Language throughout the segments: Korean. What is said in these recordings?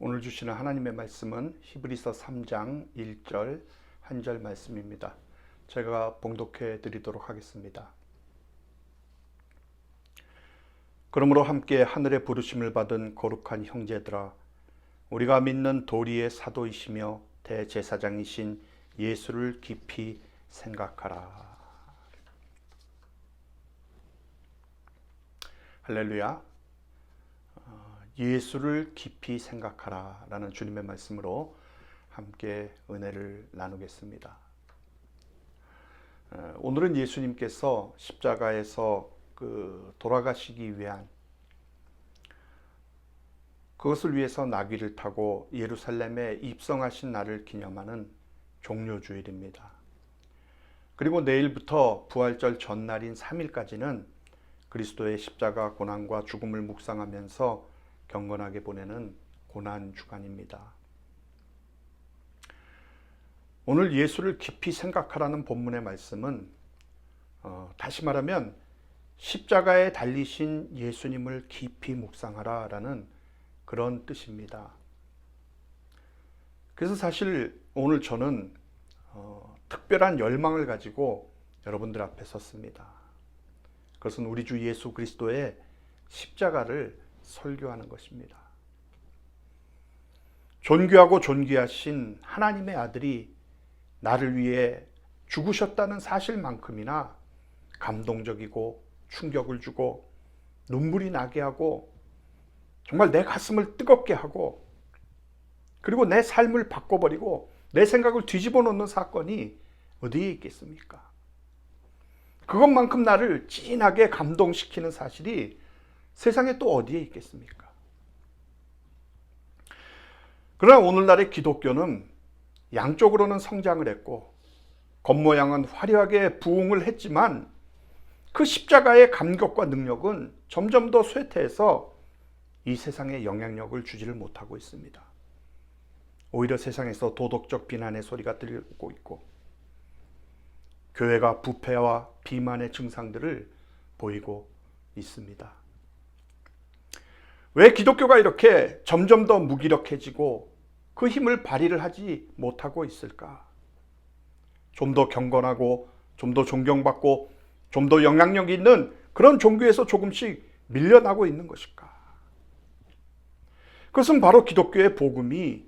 오늘 주시는 하나님의 말씀은 히브리서 3장 1절 한 절 말씀입니다. 제가 봉독해 드리도록 하겠습니다. 그러므로 함께 하늘의 부르심을 받은 거룩한 형제들아 우리가 믿는 도리의 사도이시며 대제사장이신 예수를 깊이 생각하라. 할렐루야. 어, 예수를 깊이 생각하라 라는 주님의 말씀으로 함께 은혜를 나누겠습니다. 어, 오늘은 예수님께서 십자가에서 그 돌아가시기 위한 그것을 위해서 나귀를 타고 예루살렘에 입성하신 날을 기념하는 종료주일입니다. 그리고 내일부터 부활절 전날인 3일까지는 그리스도의 십자가 고난과 죽음을 묵상하면서 경건하게 보내는 고난 주간입니다. 오늘 예수를 깊이 생각하라는 본문의 말씀은 어, 다시 말하면 십자가에 달리신 예수님을 깊이 묵상하라라는 그런 뜻입니다. 그래서 사실 오늘 저는 어, 특별한 열망을 가지고 여러분들 앞에 섰습니다. 그것은 우리 주 예수 그리스도의 십자가를 설교하는 것입니다. 존귀하고 존귀하신 하나님의 아들이 나를 위해 죽으셨다는 사실만큼이나 감동적이고 충격을 주고 눈물이 나게 하고 정말 내 가슴을 뜨겁게 하고 그리고 내 삶을 바꿔버리고 내 생각을 뒤집어 놓는 사건이 어디에 있겠습니까? 그것만큼 나를 진하게 감동시키는 사실이 세상에 또 어디에 있겠습니까? 그러나 오늘날의 기독교는 양쪽으로는 성장을 했고 겉모양은 화려하게 부흥을 했지만 그 십자가의 감격과 능력은 점점 더 쇠퇴해서 이 세상에 영향력을 주지를 못하고 있습니다. 오히려 세상에서 도덕적 비난의 소리가 들리고 있고 교회가 부패와 비만의 증상들을 보이고 있습니다. 왜 기독교가 이렇게 점점 더 무기력해지고 그 힘을 발휘를 하지 못하고 있을까? 좀 더 경건하고 좀 더 존경받고 좀 더 영향력 있는 그런 종교에서 조금씩 밀려나고 있는 것일까? 그것은 바로 기독교의 복음이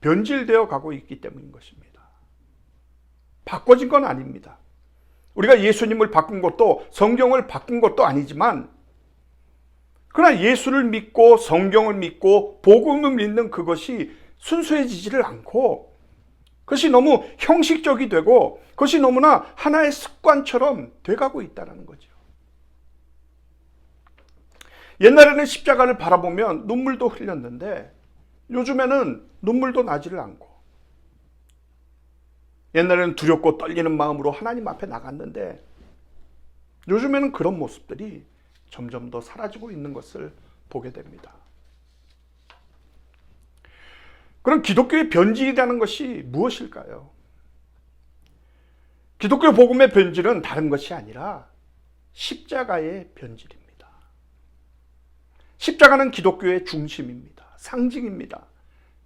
변질되어 가고 있기 때문인 것입니다. 바꿔진 건 아닙니다. 우리가 예수님을 바꾼 것도 성경을 바꾼 것도 아니지만 그러나 예수를 믿고 성경을 믿고 복음을 믿는 그것이 순수해지지를 않고 그것이 너무 형식적이 되고 그것이 너무나 하나의 습관처럼 돼가고 있다는 거죠. 옛날에는 십자가를 바라보면 눈물도 흘렸는데 요즘에는 눈물도 나지를 않고 옛날에는 두렵고 떨리는 마음으로 하나님 앞에 나갔는데 요즘에는 그런 모습들이 점점 더 사라지고 있는 것을 보게 됩니다. 그럼 기독교의 변질이라는 것이 무엇일까요? 기독교 복음의 변질은 다른 것이 아니라 십자가의 변질입니다. 십자가는 기독교의 중심입니다. 상징입니다.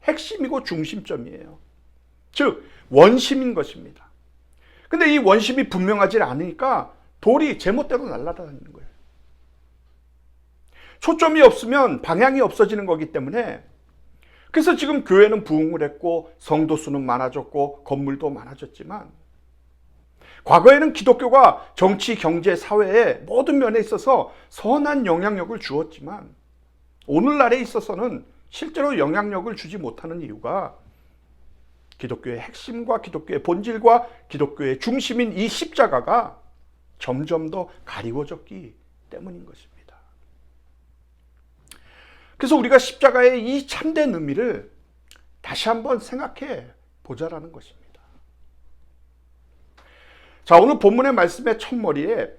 핵심이고 중심점이에요. 즉, 원심인 것입니다. 근데 이 원심이 분명하지 않으니까 돌이 제멋대로 날아다니는 거예요. 초점이 없으면 방향이 없어지는 거기 때문에 그래서 지금 교회는 부흥을 했고 성도 수는 많아졌고 건물도 많아졌지만 과거에는 기독교가 정치, 경제, 사회의 모든 면에 있어서 선한 영향력을 주었지만 오늘날에 있어서는 실제로 영향력을 주지 못하는 이유가 기독교의 핵심과 기독교의 본질과 기독교의 중심인 이 십자가가 점점 더 가리워졌기 때문인 것입니다. 그래서 우리가 십자가의 이 참된 의미를 다시 한번 생각해 보자라는 것입니다. 자, 오늘 본문의 말씀의 첫머리에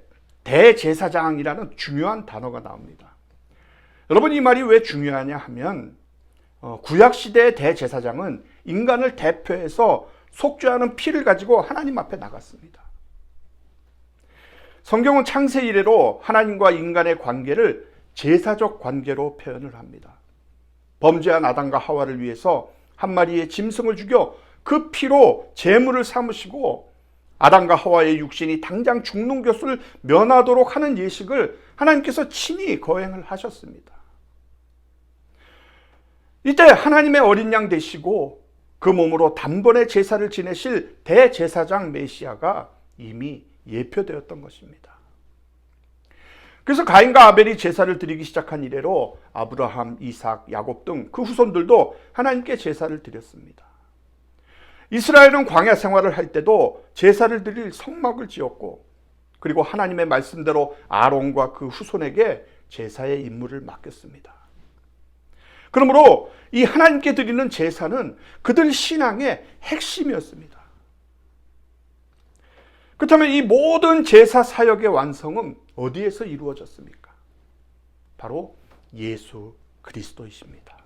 대제사장이라는 중요한 단어가 나옵니다. 여러분 이 말이 왜 중요하냐 하면 어, 구약 시대의 대제사장은 인간을 대표해서 속죄하는 피를 가지고 하나님 앞에 나갔습니다. 성경은 창세 이래로 하나님과 인간의 관계를 제사적 관계로 표현을 합니다. 범죄한 아담과 하와를 위해서 한 마리의 짐승을 죽여 그 피로 제물을 삼으시고 아담과 하와의 육신이 당장 죽는 것을 면하도록 하는 예식을 하나님께서 친히 거행을 하셨습니다. 이때 하나님의 어린 양 되시고 그 몸으로 단번에 제사를 지내실 대제사장 메시아가 이미 예표되었던 것입니다. 그래서 가인과 아벨이 제사를 드리기 시작한 이래로 아브라함, 이삭, 야곱 등 그 후손들도 하나님께 제사를 드렸습니다. 이스라엘은 광야 생활을 할 때도 제사를 드릴 성막을 지었고 그리고 하나님의 말씀대로 아론과 그 후손에게 제사의 임무를 맡겼습니다. 그러므로 이 하나님께 드리는 제사는 그들 신앙의 핵심이었습니다. 그렇다면 이 모든 제사 사역의 완성은 어디에서 이루어졌습니까? 바로 예수 그리스도이십니다.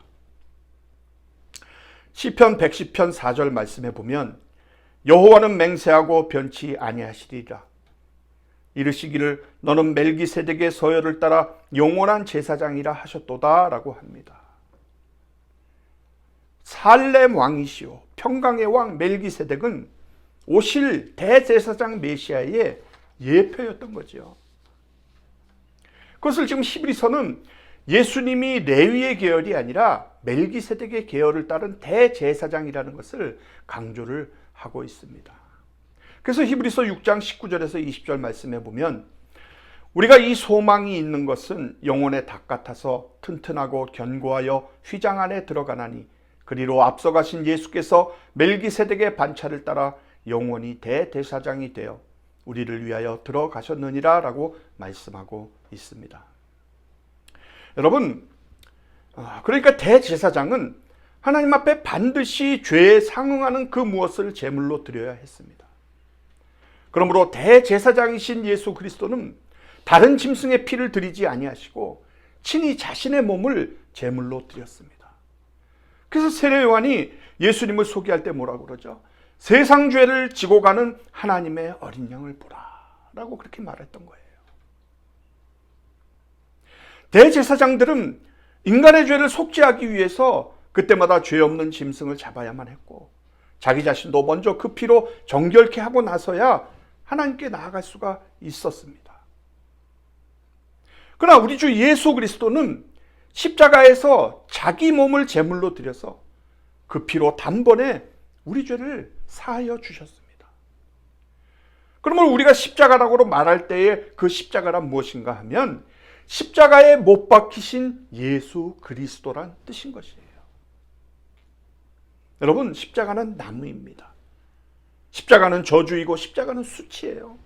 시편 110편 4절 말씀해 보면 여호와는 맹세하고 변치 아니하시리라. 이르시기를 너는 멜기세덱의 서열을 따라 영원한 제사장이라 하셨도다라고 합니다. 살렘 왕이시오 평강의 왕 멜기세덱은 오실 대제사장 메시아의 예표였던 거죠. 그것을 지금 히브리서는 예수님이 레위의 계열이 아니라 멜기세덱의 계열을 따른 대제사장이라는 것을 강조를 하고 있습니다. 그래서 히브리서 6장 19절에서 20절 말씀해 보면 우리가 이 소망이 있는 것은 영혼의 닭 같아서 튼튼하고 견고하여 휘장 안에 들어가나니 그리로 앞서가신 예수께서 멜기세덱의 반차를 따라 영원히 대대사장이 되어 우리를 위하여 들어가셨느니라 라고 말씀하고 있습니다. 여러분, 아, 그러니까 대제사장은 하나님 앞에 반드시 죄에 상응하는 그 무엇을 제물로 드려야 했습니다. 그러므로 대제사장이신 예수 그리스도는 다른 짐승의 피를 드리지 아니하시고 친히 자신의 몸을 제물로 드렸습니다. 그래서 세례 요한이 예수님을 소개할 때 뭐라고 그러죠? 세상 죄를 지고 가는 하나님의 어린 양을 보라라고 그렇게 말했던 거예요. 대제사장들은 인간의 죄를 속죄하기 위해서 그때마다 죄 없는 짐승을 잡아야만 했고 자기 자신도 먼저 그 피로 정결케 하고 나서야 하나님께 나아갈 수가 있었습니다. 그러나 우리 주 예수 그리스도는 십자가에서 자기 몸을 제물로 드려서 그 피로 단번에 우리 죄를 사하여 주셨습니다. 그러면 우리가 십자가라고 말할 때에 그 십자가란 무엇인가 하면 십자가에 못 박히신 예수 그리스도란 뜻인 것이에요. 여러분, 십자가는 나무입니다. 십자가는 저주이고 십자가는 수치예요.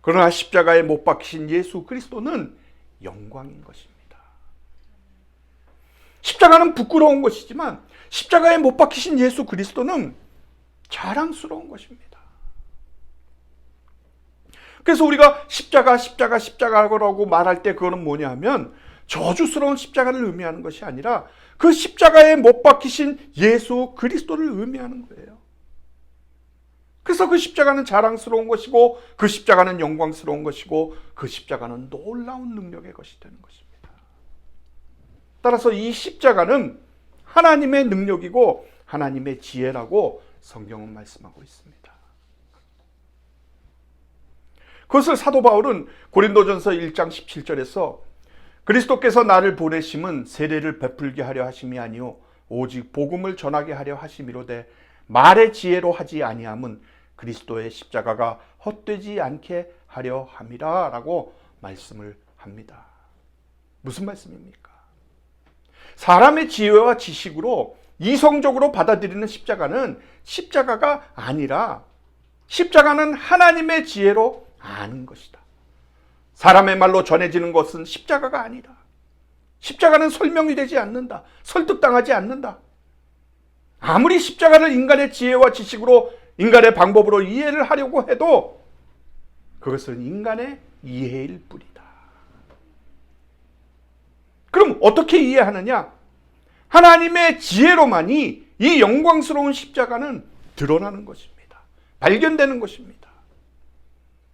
그러나 십자가에 못 박히신 예수 그리스도는 영광인 것입니다. 십자가는 부끄러운 것이지만 십자가에 못 박히신 예수 그리스도는 자랑스러운 것입니다. 그래서 우리가 십자가, 십자가, 십자가라고 말할 때 그거는 뭐냐 하면 저주스러운 십자가를 의미하는 것이 아니라 그 십자가에 못 박히신 예수 그리스도를 의미하는 거예요. 그래서 그 십자가는 자랑스러운 것이고 그 십자가는 영광스러운 것이고 그 십자가는 놀라운 능력의 것이 되는 것입니다. 따라서 이 십자가는 하나님의 능력이고 하나님의 지혜라고 성경은 말씀하고 있습니다. 그것을 사도 바울은 고린도전서 1장 17절에서 그리스도께서 나를 보내심은 세례를 베풀게 하려 하심이 아니요 오직 복음을 전하게 하려 하심이로되 말의 지혜로 하지 아니함은 그리스도의 십자가가 헛되지 않게 하려 함이라라고 말씀을 합니다. 무슨 말씀입니까? 사람의 지혜와 지식으로 이성적으로 받아들이는 십자가는 십자가가 아니라 십자가는 하나님의 지혜로 아는 것이다. 사람의 말로 전해지는 것은 십자가가 아니다. 십자가는 설명이 되지 않는다. 설득당하지 않는다. 아무리 십자가를 인간의 지혜와 지식으로 인간의 방법으로 이해를 하려고 해도 그것은 인간의 이해일 뿐이다. 그럼 어떻게 이해하느냐? 하나님의 지혜로만이 이 영광스러운 십자가는 드러나는 것입니다. 발견되는 것입니다.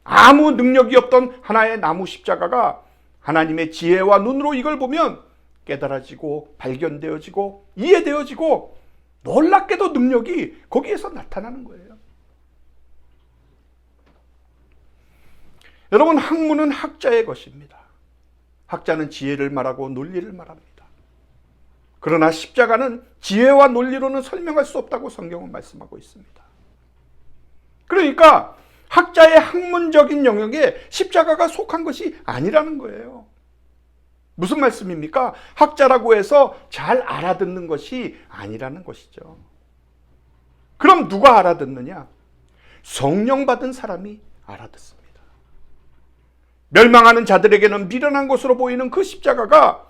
아무 능력이 없던 하나의 나무 십자가가 하나님의 지혜와 눈으로 이걸 보면 깨달아지고 발견되어지고 이해되어지고 놀랍게도 능력이 거기에서 나타나는 거예요. 여러분 학문은 학자의 것입니다. 학자는 지혜를 말하고 논리를 말합니다. 그러나 십자가는 지혜와 논리로는 설명할 수 없다고 성경은 말씀하고 있습니다. 그러니까 학자의 학문적인 영역에 십자가가 속한 것이 아니라는 거예요. 무슨 말씀입니까? 학자라고 해서 잘 알아듣는 것이 아니라는 것이죠. 그럼 누가 알아듣느냐? 성령 받은 사람이 알아듣습니다. 멸망하는 자들에게는 미련한 것으로 보이는 그 십자가가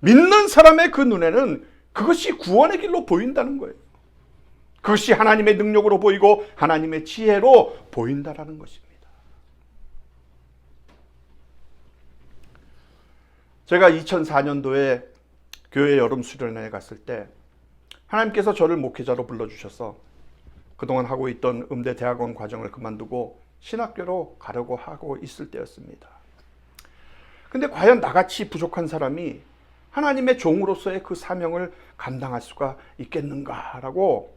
믿는 사람의 그 눈에는 그것이 구원의 길로 보인다는 거예요. 그것이 하나님의 능력으로 보이고 하나님의 지혜로 보인다라는 것입니다. 제가 2004년도에 교회 여름 수련회에 갔을 때 하나님께서 저를 목회자로 불러주셔서 그동안 하고 있던 음대 대학원 과정을 그만두고 신학교로 가려고 하고 있을 때였습니다. 근데 과연 나같이 부족한 사람이 하나님의 종으로서의 그 사명을 감당할 수가 있겠는가라고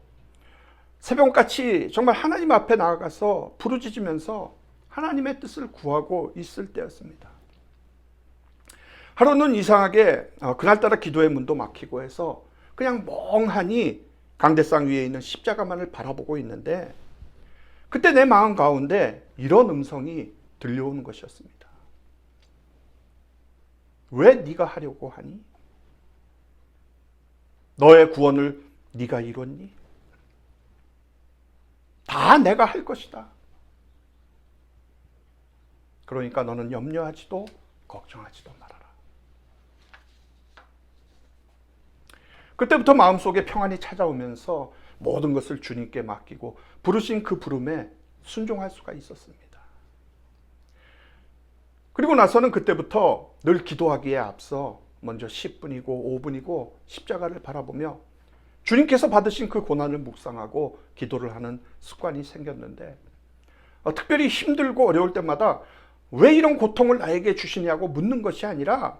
새벽같이 정말 하나님 앞에 나아가서 부르짖으면서 하나님의 뜻을 구하고 있을 때였습니다. 하루는 이상하게 어, 그날따라 기도의 문도 막히고 해서 그냥 멍하니 강대상 위에 있는 십자가만을 바라보고 있는데 그때 내 마음 가운데 이런 음성이 들려오는 것이었습니다. 왜 네가 하려고 하니? 너의 구원을 네가 이뤘니? 다 내가 할 것이다. 그러니까 너는 염려하지도 걱정하지도 말아라. 그때부터 마음속에 평안이 찾아오면서 모든 것을 주님께 맡기고 부르신 그 부름에 순종할 수가 있었습니다. 그리고 나서는 그때부터 늘 기도하기에 앞서 먼저 10분이고 5분이고 십자가를 바라보며 주님께서 받으신 그 고난을 묵상하고 기도를 하는 습관이 생겼는데 어, 특별히 힘들고 어려울 때마다 왜 이런 고통을 나에게 주시냐고 묻는 것이 아니라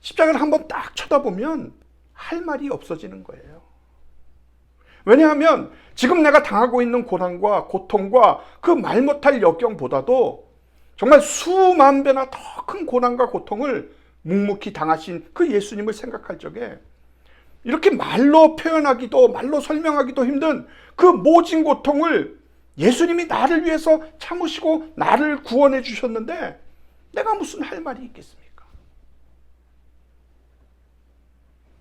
십자가를 한번 딱 쳐다보면 할 말이 없어지는 거예요. 왜냐하면 지금 내가 당하고 있는 고난과 고통과 그 말 못할 역경보다도 정말 수만 배나 더 큰 고난과 고통을 묵묵히 당하신 그 예수님을 생각할 적에 이렇게 말로 표현하기도 말로 설명하기도 힘든 그 모진 고통을 예수님이 나를 위해서 참으시고 나를 구원해 주셨는데 내가 무슨 할 말이 있겠습니까?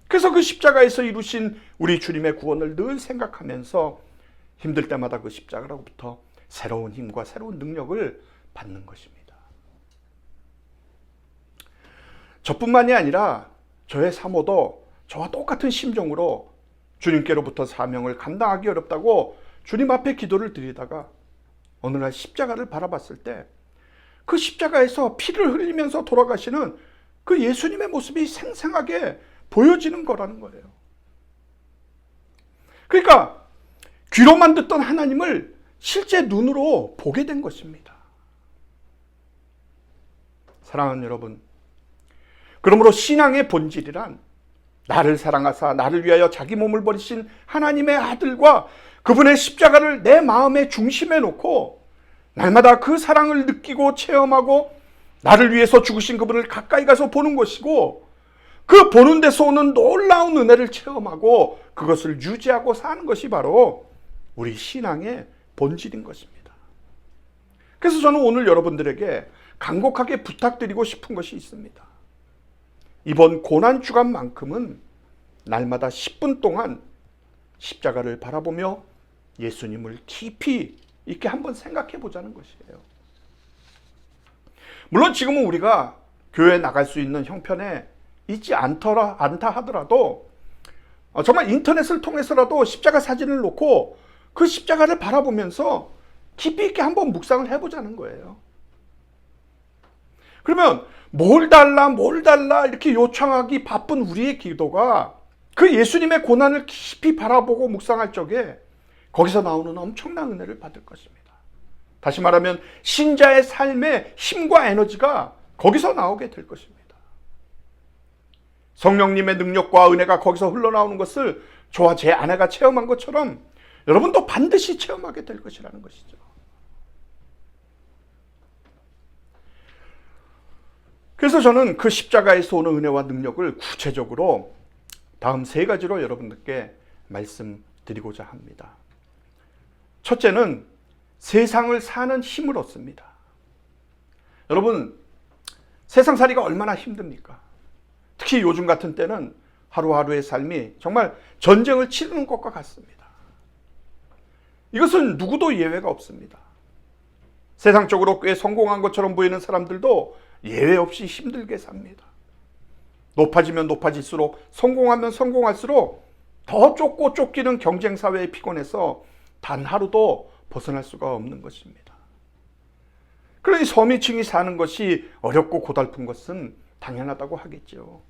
그래서 그 십자가에서 이루신 우리 주님의 구원을 늘 생각하면서 힘들 때마다 그 십자가로부터 새로운 힘과 새로운 능력을 받는 것입니다. 저뿐만이 아니라 저의 사모도 저와 똑같은 심정으로 주님께로부터 사명을 감당하기 어렵다고 주님 앞에 기도를 드리다가 어느 날 십자가를 바라봤을 때 그 십자가에서 피를 흘리면서 돌아가시는 그 예수님의 모습이 생생하게 보여지는 거라는 거예요. 그러니까 귀로만 듣던 하나님을 실제 눈으로 보게 된 것입니다. 사랑하는 여러분, 그러므로 신앙의 본질이란 나를 사랑하사 나를 위하여 자기 몸을 버리신 하나님의 아들과 그분의 십자가를 내 마음의 중심에 놓고 날마다 그 사랑을 느끼고 체험하고 나를 위해서 죽으신 그분을 가까이 가서 보는 것이고 그 보는 데서 오는 놀라운 은혜를 체험하고 그것을 유지하고 사는 것이 바로 우리 신앙의 본질인 것입니다. 그래서 저는 오늘 여러분들에게 간곡하게 부탁드리고 싶은 것이 있습니다. 이번 고난 주간만큼은 날마다 10분 동안 십자가를 바라보며 예수님을 깊이 이렇게 한번 생각해 보자는 것이에요. 물론 지금은 우리가 교회 나갈 수 있는 형편에 있지 않더라 않다 하더라도 어, 정말 인터넷을 통해서라도 십자가 사진을 놓고 그 십자가를 바라보면서 깊이 있게 한번 묵상을 해보자는 거예요. 그러면 뭘 달라, 뭘 달라 이렇게 요청하기 바쁜 우리의 기도가 그 예수님의 고난을 깊이 바라보고 묵상할 적에 거기서 나오는 엄청난 은혜를 받을 것입니다. 다시 말하면 신자의 삶의 힘과 에너지가 거기서 나오게 될 것입니다. 성령님의 능력과 은혜가 거기서 흘러나오는 것을 저와 제 아내가 체험한 것처럼 여러분도 반드시 체험하게 될 것이라는 것이죠. 그래서 저는 그 십자가에서 오는 은혜와 능력을 구체적으로 다음 세 가지로 여러분들께 말씀드리고자 합니다. 첫째는 세상을 사는 힘을 얻습니다. 여러분, 세상 살이가 얼마나 힘듭니까? 특히 요즘 같은 때는 하루하루의 삶이 정말 전쟁을 치르는 것과 같습니다. 이것은 누구도 예외가 없습니다. 세상적으로 꽤 성공한 것처럼 보이는 사람들도 예외 없이 힘들게 삽니다. 높아지면 높아질수록 성공하면 성공할수록 더 쫓고 쫓기는 경쟁 사회의 피곤에서 단 하루도 벗어날 수가 없는 것입니다. 그러니 서민층이 사는 것이 어렵고 고달픈 것은 당연하다고 하겠죠.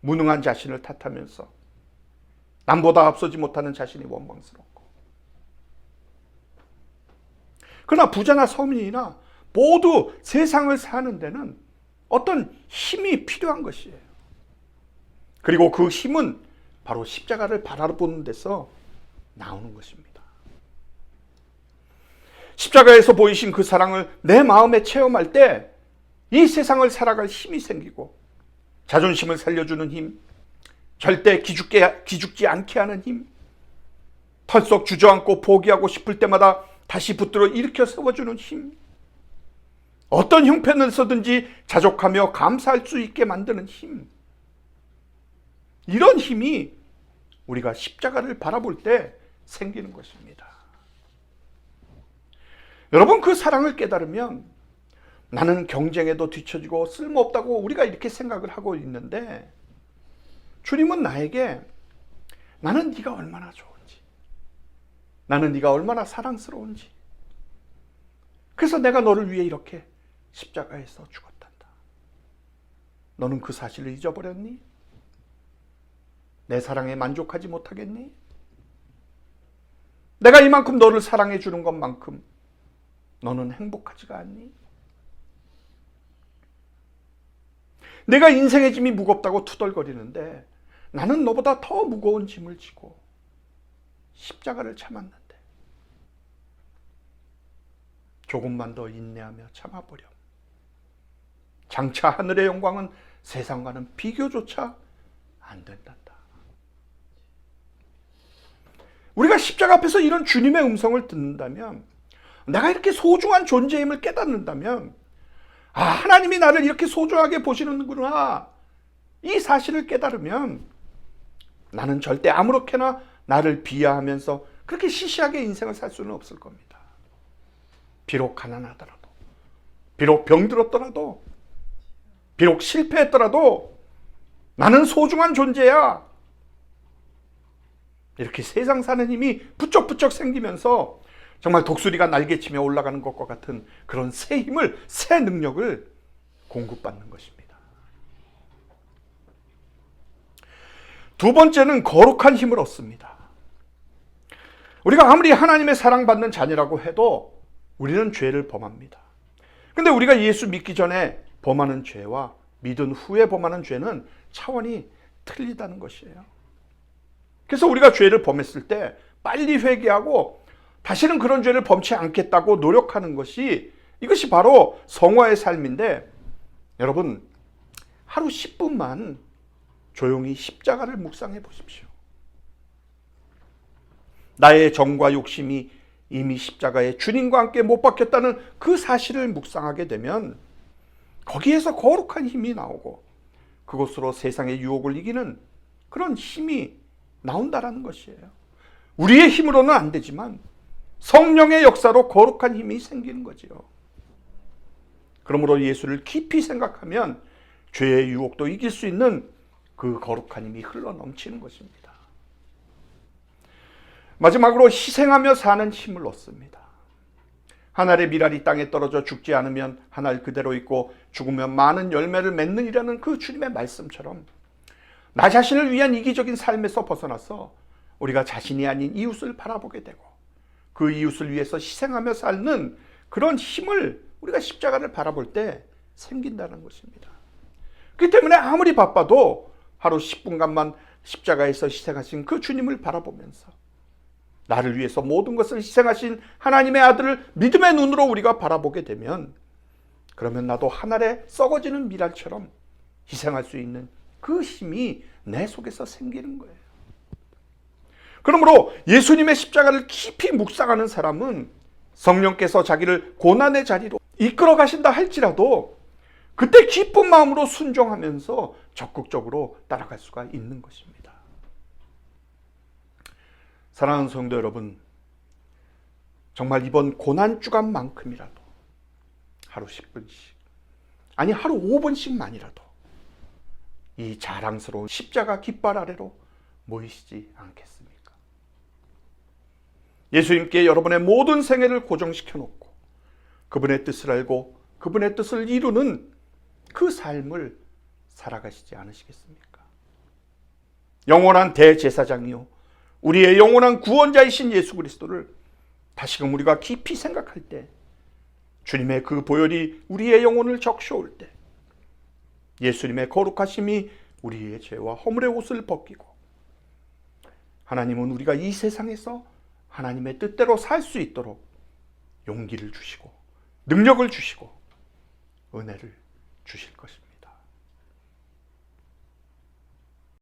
무능한 자신을 탓하면서 남보다 앞서지 못하는 자신이 원망스럽고. 그러나 부자나 서민이나 모두 세상을 사는 데는 어떤 힘이 필요한 것이에요. 그리고 그 힘은 바로 십자가를 바라보는 데서 나오는 것입니다. 십자가에서 보이신 그 사랑을 내 마음에 체험할 때 이 세상을 살아갈 힘이 생기고 자존심을 살려주는 힘, 절대 기죽게, 기죽지 않게 하는 힘, 털썩 주저앉고 포기하고 싶을 때마다 다시 붙들어 일으켜 세워주는 힘, 어떤 형편을 서든지 자족하며 감사할 수 있게 만드는 힘. 이런 힘이 우리가 십자가를 바라볼 때 생기는 것입니다. 여러분 그 사랑을 깨달으면 나는 경쟁에도 뒤처지고 쓸모없다고 우리가 이렇게 생각을 하고 있는데 주님은 나에게 나는 네가 얼마나 좋은지 나는 네가 얼마나 사랑스러운지 그래서 내가 너를 위해 이렇게 십자가에서 죽었단다. 너는 그 사실을 잊어버렸니? 내 사랑에 만족하지 못하겠니? 내가 이만큼 너를 사랑해 주는 것만큼 너는 행복하지가 않니? 내가 인생의 짐이 무겁다고 투덜거리는데 나는 너보다 더 무거운 짐을 지고 십자가를 참았는데 조금만 더 인내하며 참아보렴. 장차 하늘의 영광은 세상과는 비교조차 안 된단다. 우리가 십자가 앞에서 이런 주님의 음성을 듣는다면 내가 이렇게 소중한 존재임을 깨닫는다면 아, 하나님이 나를 이렇게 소중하게 보시는구나. 이 사실을 깨달으면 나는 절대 아무렇게나 나를 비하하면서 그렇게 시시하게 인생을 살 수는 없을 겁니다. 비록 가난하더라도, 비록 병들었더라도, 비록 실패했더라도 나는 소중한 존재야. 이렇게 세상 사는 힘이 부쩍부쩍 생기면서 정말 독수리가 날개치며 올라가는 것과 같은 그런 새 힘을, 새 능력을 공급받는 것입니다. 두 번째는 거룩한 힘을 얻습니다. 우리가 아무리 하나님의 사랑받는 자녀라고 해도 우리는 죄를 범합니다. 근데 우리가 예수 믿기 전에 범하는 죄와 믿은 후에 범하는 죄는 차원이 틀리다는 것이에요. 그래서 우리가 죄를 범했을 때 빨리 회개하고 다시는 그런 죄를 범치 않겠다고 노력하는 것이 이것이 바로 성화의 삶인데 여러분 하루 10분만 조용히 십자가를 묵상해 보십시오. 나의 정과 욕심이 이미 십자가에 주님과 함께 못 박혔다는 그 사실을 묵상하게 되면 거기에서 거룩한 힘이 나오고 그것으로 세상의 유혹을 이기는 그런 힘이 나온다라는 것이에요. 우리의 힘으로는 안 되지만 성령의 역사로 거룩한 힘이 생기는 거지요. 그러므로 예수를 깊이 생각하면 죄의 유혹도 이길 수 있는 그 거룩한 힘이 흘러 넘치는 것입니다. 마지막으로 희생하며 사는 힘을 얻습니다. 하늘의 미랄이 땅에 떨어져 죽지 않으면 하늘 그대로 있고 죽으면 많은 열매를 맺느니라는 그 주님의 말씀처럼 나 자신을 위한 이기적인 삶에서 벗어나서 우리가 자신이 아닌 이웃을 바라보게 되고 그 이웃을 위해서 희생하며 살는 그런 힘을 우리가 십자가를 바라볼 때 생긴다는 것입니다. 그렇기 때문에 아무리 바빠도 하루 10분간만 십자가에서 희생하신 그 주님을 바라보면서 나를 위해서 모든 것을 희생하신 하나님의 아들을 믿음의 눈으로 우리가 바라보게 되면 그러면 나도 하늘에 썩어지는 미랄처럼 희생할 수 있는 그 힘이 내 속에서 생기는 거예요. 그러므로 예수님의 십자가를 깊이 묵상하는 사람은 성령께서 자기를 고난의 자리로 이끌어 가신다 할지라도 그때 기쁜 마음으로 순종하면서 적극적으로 따라갈 수가 있는 것입니다. 사랑하는 성도 여러분, 정말 이번 고난 주간만큼이라도 하루 10분씩, 아니 하루 5분씩만이라도 이 자랑스러운 십자가 깃발 아래로 모이시지 않겠습니까? 예수님께 여러분의 모든 생애를 고정시켜 놓고 그분의 뜻을 알고 그분의 뜻을 이루는 그 삶을 살아가시지 않으시겠습니까? 영원한 대제사장이요. 우리의 영원한 구원자이신 예수 그리스도를 다시금 우리가 깊이 생각할 때 주님의 그 보혈이 우리의 영혼을 적셔올 때 예수님의 거룩하심이 우리의 죄와 허물의 옷을 벗기고 하나님은 우리가 이 세상에서 하나님의 뜻대로 살 수 있도록 용기를 주시고 능력을 주시고 은혜를 주실 것입니다.